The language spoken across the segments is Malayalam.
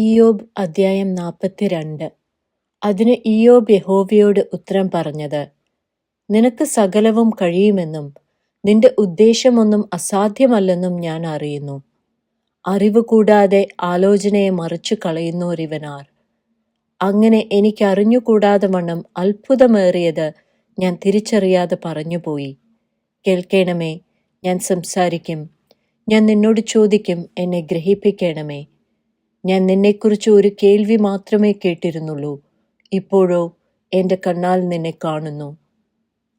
ഇയ്യോബ് അദ്ധ്യായം നാൽപ്പത്തിരണ്ട് അതിന് ഇയോബ് യഹോവയോട് ഉത്തരം പറഞ്ഞത് നിനക്ക് സകലവും കഴിയുമെന്നും നിന്റെ ഉദ്ദേശമൊന്നും അസാധ്യമല്ലെന്നും ഞാൻ അറിയുന്നു. അറിവ് കൂടാതെ ആലോചനയെ മറിച്ചു കളയുന്നോരിവനാർ. അങ്ങനെ എനിക്കറിഞ്ഞുകൂടാതെ വണ്ണം അത്ഭുതമേറിയത് ഞാൻ തിരിച്ചറിയാതെ പറഞ്ഞുപോയി. കേൾക്കണമേ ഞാൻ സംസാരിക്കും. ഞാൻ നിന്നോട് ചോദിക്കും എന്നെ ഗ്രഹിപ്പിക്കണമേ. ഞാൻ നിന്നെക്കുറിച്ച് ഒരു കേൾവി മാത്രമേ കേട്ടിരുന്നുള്ളൂ. ഇപ്പോഴോ എന്റെ കണ്ണാൽ നിന്നെ കാണുന്നു.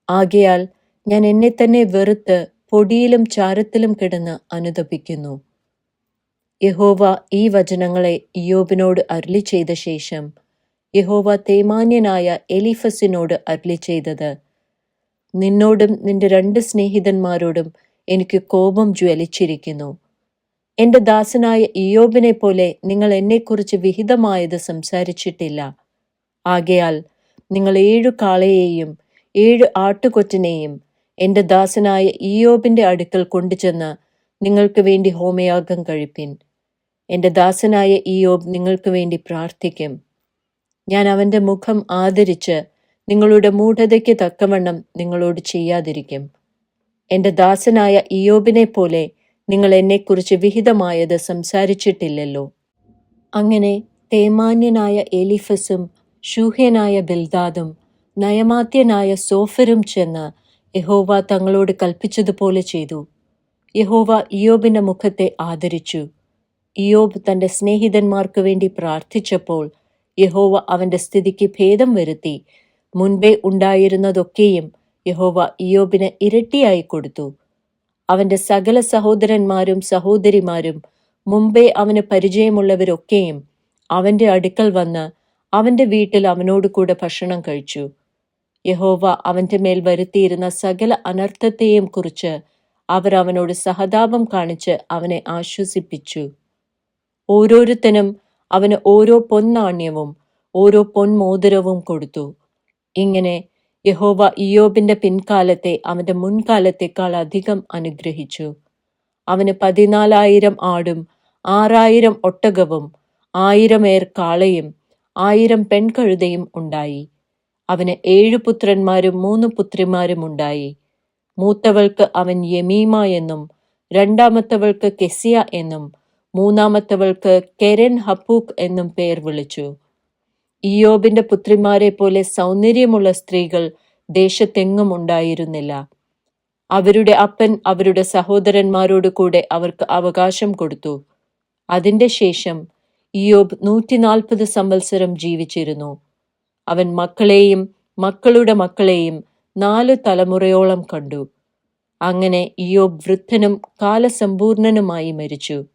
ആകയാൽ ഞാൻ എന്നെ തന്നെ വെറുത്ത് പൊടിയിലും ചാരത്തിലും കിടന്ന് അനുതപിക്കുന്നു യഹോവ ഈ വചനങ്ങളെ ഇയോബിനോട് അരുളി ചെയ്ത ശേഷം യഹോവ തേമാന്യനായ എലിഫസിനോട് അരുളി ചെയ്തത് നിന്നോടും നിന്റെ രണ്ട് സ്നേഹിതന്മാരോടും എനിക്ക് കോപം ജ്വലിച്ചിരിക്കുന്നു. എന്റെ ദാസനായ ഇയോബിനെ പോലെ നിങ്ങൾ എന്നെക്കുറിച്ച് വിഹിതമായത് സംസാരിച്ചിട്ടില്ല. ആകയാൽ നിങ്ങൾ ഏഴു കാളയെയും ഏഴ് ആട്ടുകൊറ്റനെയും എന്റെ ദാസനായ ഇയോബിന്റെ അടുക്കൽ കൊണ്ടുചെന്ന് നിങ്ങൾക്ക് വേണ്ടി ഹോമയാഗം കഴിപ്പിൻ. എന്റെ ദാസനായ ഇയോബ് നിങ്ങൾക്ക് വേണ്ടി പ്രാർത്ഥിക്കും. ഞാൻ അവന്റെ മുഖം ആദരിച്ച് നിങ്ങളുടെ മൂഢതയ്ക്ക് തക്കവണ്ണം നിങ്ങളോട് ചെയ്യാതിരിക്കും. എന്റെ ദാസനായ ഇയോബിനെ പോലെ നിങ്ങൾ എന്നെക്കുറിച്ച് വിഹിതമായത് സംസാരിച്ചിട്ടില്ലല്ലോ. അങ്ങനെ തേമാന്യനായ എലിഫസും ഷൂഹ്യനായ ബിൽദാദും നയമാത്യനായ സോഫരും ചെന്ന് യഹോവ തങ്ങളോട് കൽപ്പിച്ചതുപോലെ ചെയ്തു. യഹോവ ഇയോബിന്റെ മുഖത്തെ ആദരിച്ചു. ഇയോബ് തന്റെ സ്നേഹിതന്മാർക്ക് വേണ്ടി പ്രാർത്ഥിച്ചപ്പോൾ യഹോവ അവന്റെ സ്ഥിതിക്ക് ഭേദം വരുത്തി. മുൻപേ ഉണ്ടായിരുന്നതൊക്കെയും യഹോവ ഇയോബിന് ഇരട്ടിയായി കൊടുത്തു. അവന്റെ സകല സഹോദരന്മാരും സഹോദരിമാരും മുമ്പേ അവന് പരിചയമുള്ളവരൊക്കെയും അവന്റെ അടുക്കൽ വന്ന് അവന്റെ വീട്ടിൽ അവനോട് കൂടെ ഭക്ഷണം കഴിച്ചു. യഹോവ അവന്റെ മേൽ വരുത്തിയിരുന്ന സകല അനർത്ഥത്തെയും കുറിച്ച് അവർ അവനോട് സഹതാപം കാണിച്ച് അവനെ ആശ്വസിപ്പിച്ചു. ഓരോരുത്തനും അവന് ഓരോ പൊന്നാണ്യവും ഓരോ പൊന്മോതിരവും കൊടുത്തു. ഇങ്ങനെ യഹോവ ഇയോബിന്റെ പിൻകാലത്തെ അവന്റെ മുൻകാലത്തേക്കാൾ അധികം അനുഗ്രഹിച്ചു. അവന് പതിനാലായിരം ആടും ആറായിരം ഒട്ടകവും ആയിരം ഏർ കാളയും ആയിരം പെൺകഴുതയും ഉണ്ടായി. അവന് ഏഴു പുത്രന്മാരും മൂന്ന് പുത്രിമാരും ഉണ്ടായി. മൂത്തവൾക്ക് അവൻ യമീമ എന്നും രണ്ടാമത്തവൾക്ക് കെസിയ എന്നും മൂന്നാമത്തവൾക്ക് കെരൻ ഹപ്പൂക്ക് എന്നും പേർ വിളിച്ചു. ഇയോബിന്റെ പുത്രിമാരെ പോലെ സൗന്ദര്യമുള്ള സ്ത്രീകൾ ദേശത്തെങ്ങും ഉണ്ടായിരുന്നില്ല. അവരുടെ അപ്പൻ അവരുടെ സഹോദരന്മാരോട് കൂടെ അവർക്ക് അവകാശം കൊടുത്തു. അതിന്റെ ശേഷം ഇയോബ് നൂറ്റിനാൽപ്പത് സംവത്സരം ജീവിച്ചിരുന്നു. അവൻ മക്കളെയും മക്കളുടെ മക്കളെയും നാല് തലമുറയോളം കണ്ടു. അങ്ങനെ ഇയോബ് വൃദ്ധനും കാലസമ്പൂർണനുമായി മരിച്ചു.